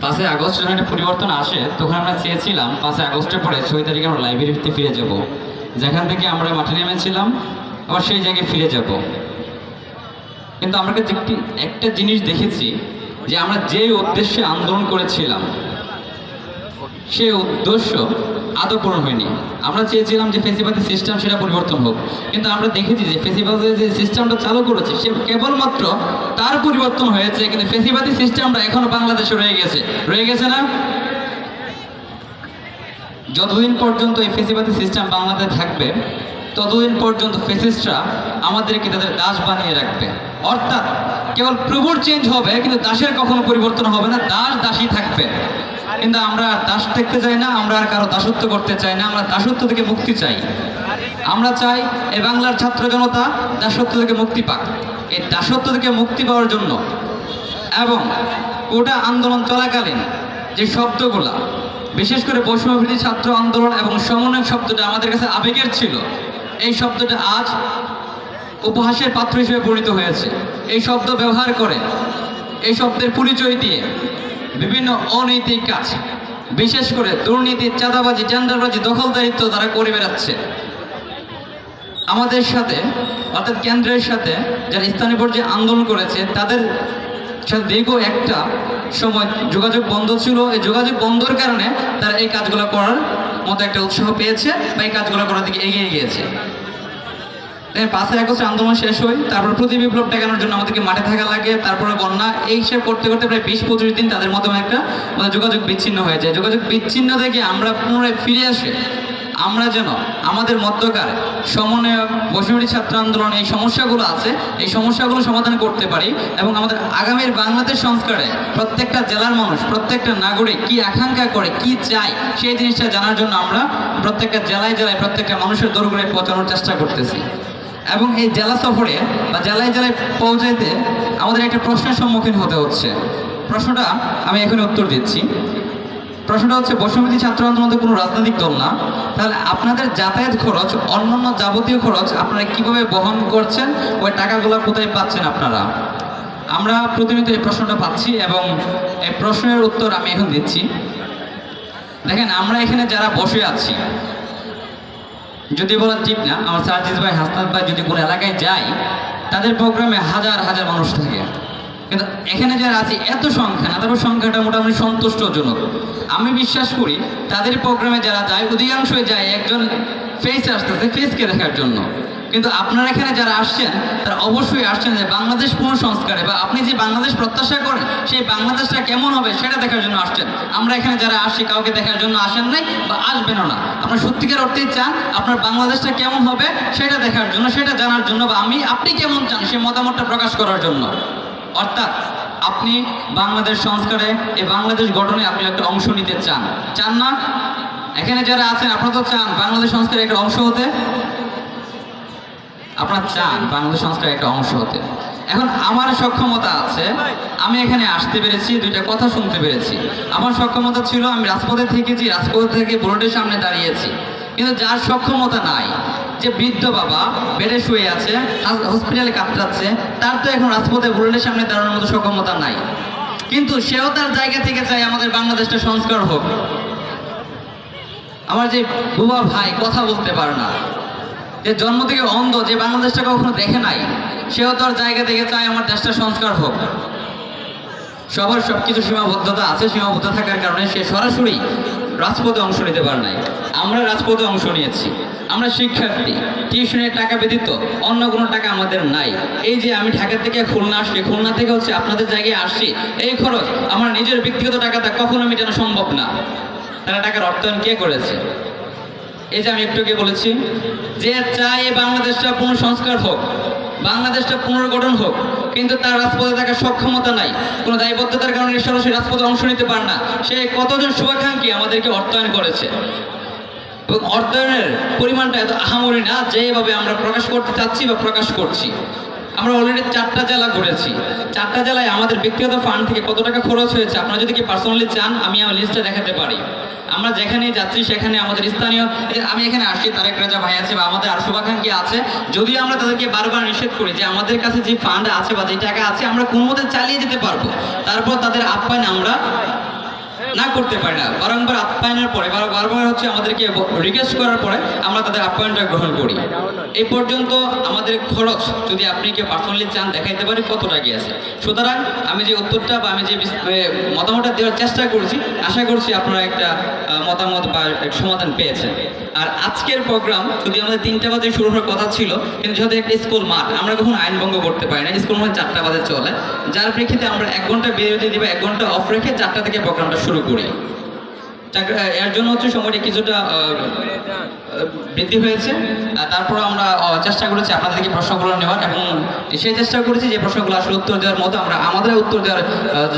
পাঁচই আগস্ট যখন একটা পরিবর্তন আসে, তখন আমরা চেয়েছিলাম পাঁচই আগস্টের পরে ছয় তারিখে আমরা লাইব্রেরিতে ফিরে যাব। যেখান থেকে আমরা মাঠে নেমেছিলাম, আবার সেই জায়গায় ফিরে যাব। কিন্তু আমরা কাছে একটি, একটা জিনিস দেখেছি যে আমরা যে উদ্দেশ্যে আন্দোলন করেছিলাম, সেই উদ্দেশ্য আদৌ পূরণ হয়নি। আমরা চেয়েছিলাম যে ফেসিবাদী সিস্টেম সেটা পরিবর্তন হোক, কিন্তু আমরা দেখেছি যে ফেসিবাদের যে সিস্টেমটা চালু করেছে, সে কেবলমাত্র তার পরিবর্তন হয়েছে, কিন্তু ফেসিবাদী সিস্টেমটা এখনও বাংলাদেশে রয়ে গেছে। রয়ে গেছে না? যতদিন পর্যন্ত এই ফেসিবাদী সিস্টেম বাংলাদেশে থাকবে, ততদিন পর্যন্ত ফেসিস্টরা আমাদেরকে তাদের দাস বানিয়ে রাখবে। অর্থাৎ কেবল প্রভুর চেঞ্জ হবে, কিন্তু দাসের কখনো পরিবর্তন হবে না, দাস দাসী থাকবে। কিন্তু আমরা দাস থাকতে চাই না, আমরা আর কারও দাসত্ব করতে চাই না, আমরা দাসত্ব থেকে মুক্তি চাই। আমরা চাই এই বাংলার ছাত্র জনতা দাসত্ব থেকে মুক্তি পাক। এই দাসত্ব থেকে মুক্তি পাওয়ার জন্য এবং ওটা আন্দোলন চলাকালীন যে শব্দগুলা, বিশেষ করে বৈষম্যবৃদ্ধি ছাত্র আন্দোলন এবং সমন্বয় শব্দটা আমাদের কাছে আবেগের ছিল, এই শব্দটা আজ উপহাসের পাত্র হিসেবে পরিণত হয়েছে। এই শব্দ ব্যবহার করে, এই শব্দের পরিচয় দিয়ে বিভিন্ন অনৈতিক কাজ, বিশেষ করে দুর্নীতি, চাঁদাবাজি, টেন্ডারবাজি, দখলদারিত্ব তারা করে বেড়াচ্ছে। আমাদের সাথে, অর্থাৎ কেন্দ্রের সাথে যারা স্থানীয় পর্যায়ে আন্দোলন করেছে, তাদের সাথে দীর্ঘ একটা সময় যোগাযোগ বন্ধ ছিল। এই যোগাযোগ বন্ধর কারণে তারা এই কাজগুলো করার মতো একটা উৎসাহ পেয়েছে বা এই কাজগুলো করার দিকে এগিয়ে গিয়েছে। পাঁচই আগস্ট আন্দোলন শেষ হয় তারপর প্রতি বিপ্লব টেকানোর জন্য আমাদেরকে মাঠে থাকা লাগে, তারপরে বন্যা, এই হিসেব করতে করতে প্রায় বিশ পঁচিশ দিন তাদের মতো একটা আমাদের যোগাযোগ বিচ্ছিন্ন হয়ে যায়। যোগাযোগ বিচ্ছিন্ন থেকে আমরা পুনরায় ফিরে আসে, আমরা যেন আমাদের মধ্যকার সমন্বয়ক বৈষম্যী ছাত্র আন্দোলন এই সমস্যাগুলো আছে, এই সমস্যাগুলো সমাধান করতে পারি এবং আমাদের আগামীর বাংলাদেশ সংস্কারে প্রত্যেকটা জেলার মানুষ, প্রত্যেকটা নাগরিক কি আকাঙ্ক্ষা করে, কি চায়, সেই জিনিসটা জানার জন্য আমরা প্রত্যেকটা জেলায় জেলায় প্রত্যেকটা মানুষের দৌড়গুলো পৌঁছানোর চেষ্টা করতেছি। এবং এই জেলা সফরে বা জেলায় জেলায় পৌঁছাইতে আমাদের একটা প্রশ্নের সম্মুখীন হতে হচ্ছে। প্রশ্নটা আমি এখন উত্তর দিচ্ছি। প্রশ্নটা হচ্ছে বৈষম্যতি ছাত্র আন্দোলন কোনো রাজনৈতিক দল না। তাহলে আপনাদের যাতায়াত খরচ, অন্যান্য যাবতীয় খরচ আপনারা কীভাবে বহন করছেন? ওই টাকাগুলো কোথায় পাচ্ছেন আপনারা? আমরা প্রতিনিয়ত এই প্রশ্নটা পাচ্ছি এবং এই প্রশ্নের উত্তর আমি এখন দিচ্ছি। দেখেন, আমরা এখানে যারা বসে আছি যদি বলা ঠিক না, আমার সার্জিস ভাই, হাসনাত ভাই যদি কোনো এলাকায় যাই তাদের প্রোগ্রামে হাজার হাজার মানুষ থাকে। কিন্তু এখানে যারা আছে, এত সংখ্যা না, তারপর সংখ্যাটা মোটামুটি সন্তুষ্টজনক। আমি বিশ্বাস করি, তাদের প্রোগ্রামে যারা যায়, অধিকাংশই যায় একজন ফেস আসতেছে ফেসকে দেখার জন্য। কিন্তু আপনারা এখানে যারা আসছেন, তারা অবশ্যই আসছেন যে বাংলাদেশ পুনঃসংস্কারে বা আপনি যে বাংলাদেশ প্রত্যাশা করেন, সেই বাংলাদেশটা কেমন হবে সেটা দেখার জন্য আসছেন। আমরা এখানে যারা আসি কাউকে দেখার জন্য আসেন নাই বা আসবেনও না। আপনার সত্যিকার অর্থেই চান আপনার বাংলাদেশটা কেমন হবে সেটা দেখার জন্য, সেটা জানার জন্য বা আমি, আপনি কেমন চান সেই মতামতটা প্রকাশ করার জন্য। অর্থাৎ আপনি বাংলাদেশ সংস্কারে, এই বাংলাদেশ গঠনে আপনি একটা অংশ নিতে চান। চান না? এখানে যারা আছেন, আপনারা তো চান বাংলাদেশ সংস্কারে একটা অংশ হতে। আপনারা চান, বাংলাদেশ সংস্কারের একটা অংশ হতে। এখন আমার সক্ষমতা আছে, আমি এখানে আসতে পেরেছি, দুইটা কথা শুনতে পেরেছি। আমার সক্ষমতা ছিল, আমি রাজপথে থেকেছি, রাজপথ থেকে বোর্ডের সামনে দাঁড়িয়েছি। কিন্তু যার সক্ষমতা নাই, যে বৃদ্ধ বাবা বেডে শুয়ে আছে, হাস- হসপিটালে কাতরাচ্ছে, তার তো এখন রাজপথে বুলেটের সামনে দাঁড়ানোর মতো সক্ষমতা নাই। কিন্তু সেও তার জায়গা থেকে চায় আমাদের বাংলাদেশটা সংস্কার হোক। আমার যে বুবা ভাই কথা বলতে পারে না যে জন্ম থেকে অন্ধ, যে বাংলাদেশটা কখনো দেখে নাই, সেও তার জায়গা থেকে চায় আমার দেশটা সংস্কার হোক। সবার সব কিছু সীমাবদ্ধতা আছে, সীমাবদ্ধ থাকার কারণে সে সরাসরি রাজপথে অংশ নিতে পারে নাই। আমরা রাজপথে অংশ নিয়েছি। আমরা শিক্ষার্থী, টিউশনের টাকা ব্যতীত অন্য কোনো টাকা আমাদের নাই। এই যে আমি ঢাকা থেকে খুলনা আসছি, খুলনা থেকে হচ্ছে আপনাদের জায়গায় আসছি, এই খরচ আমার নিজের ব্যক্তিগত টাকাটা কখনো মেটানো সম্ভব না। তারা টাকার অর্থায়ন কে করেছে? এই যে আমি একটুকে বলেছি যে চায় এই বাংলাদেশটা পুনঃসংস্কার হোক, বাংলাদেশটা পুনর্গঠন হোক, কিন্তু তার রাজপথে থাকার সক্ষমতা নাই। কোনো দায়বদ্ধতার কারণে সরাসরি রাজপথে অংশ নিতে পার না। সে কতজন শুভাকাঙ্ক্ষী আমাদেরকে অর্থায়ন করেছে। এবং অর্থায়নের পরিমাণটা এত আহামরি না যেভাবে আমরা প্রকাশ করতে চাচ্ছি বা প্রকাশ করছি। আমরা অলরেডি চারটা জেলা ঘুরেছি। চারটা জেলায় আমাদের ব্যক্তিগত ফান্ড থেকে কত টাকা খরচ হয়েছে, আপনারা যদি কি পার্সোনালি চান, আমি আমার লিস্টটা দেখাতে পারি। আমরা যেখানে যাচ্ছি, সেখানে আমাদের স্থানীয় আমি এখানে আসছি তারেক রাজা ভাই আছে বা আমাদের আর শুভাকাঙ্ক্ষী আছে। যদি আমরা তাদেরকে বারবার নিষেধ করি যে আমাদের কাছে যে ফান্ড আছে বা যে টাকা আছে, আমরা কোনো মতে চালিয়ে যেতে পারব। তারপর তাদের আপ্যায়ন আমরা না করতে পারি না। বারংবার আপ্যায়নের পরে, বারবার হচ্ছে আমাদেরকে রিকোয়েস্ট করার পরে আমরা তাদের আপ্যায়নটা গ্রহণ করি। এই পর্যন্ত আমাদের খরচ যদি আপনি কেউ পার্সোনালি চান, দেখাইতে পারি কতটা গিয়েছে সুতরাং আমি যে উত্তরটা বা আমি যে মতামতটা দেওয়ার চেষ্টা করছি, আশা করছি আপনারা একটা মতামত বা সমাধান পেয়েছেন। আর আজকের প্রোগ্রাম যদি আমাদের তিনটা বাজে শুরু হওয়ার কথা ছিল, কিন্তু যেহেতু একটা স্কুল মাঠ, আমরা কখনো আইন ভঙ্গ করতে পারি না। স্কুল মাঠ চারটা বাজে চলে। যার প্রেক্ষিতে আমরা এক ঘণ্টা বিরতি দিব, এক ঘণ্টা অফ রেখে চারটা থেকে প্রোগ্রামটা শুরু করি। এর জন্য হচ্ছে সময়টা কিছুটা বৃদ্ধি হয়েছে। তারপর আমরা চেষ্টা করেছি আপনাদের আপনাদেরকে প্রশ্নগুলো নেওয়ার এবং সেই চেষ্টা করেছি যে প্রশ্নগুলো আসলে উত্তর দেওয়ার মতো আমরা আমাদের উত্তর দেওয়ার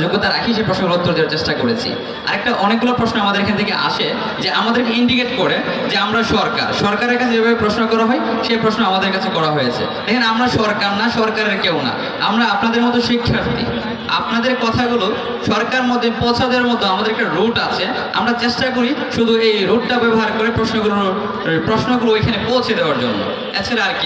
যোগ্যতা রাখি সেই প্রশ্নগুলো উত্তর দেওয়ার চেষ্টা করেছি। আরেকটা অনেকগুলো প্রশ্ন আমাদের এখান থেকে আসে যে আমাদেরকে ইন্ডিকেট করে যে আমরা সরকার। সরকারের কাছে যেভাবে প্রশ্ন করা হয়, সেই প্রশ্ন আমাদের কাছে করা হয়েছে। দেখেন, আমরা সরকার না, সরকারের কেউ না। আমরা আপনাদের মতো শিক্ষার্থী। আপনাদের কথাগুলো সরকার মধ্যে পৌঁছা দেওয়ার মতো আমাদের একটা রুট আছে। আমরা চেষ্টা করি শুধু এই রুটটা ব্যবহার করে প্রশ্নগুলো প্রশ্নগুলো ওইখানে পৌঁছে দেওয়ার জন্য। এছাড়া আর কি।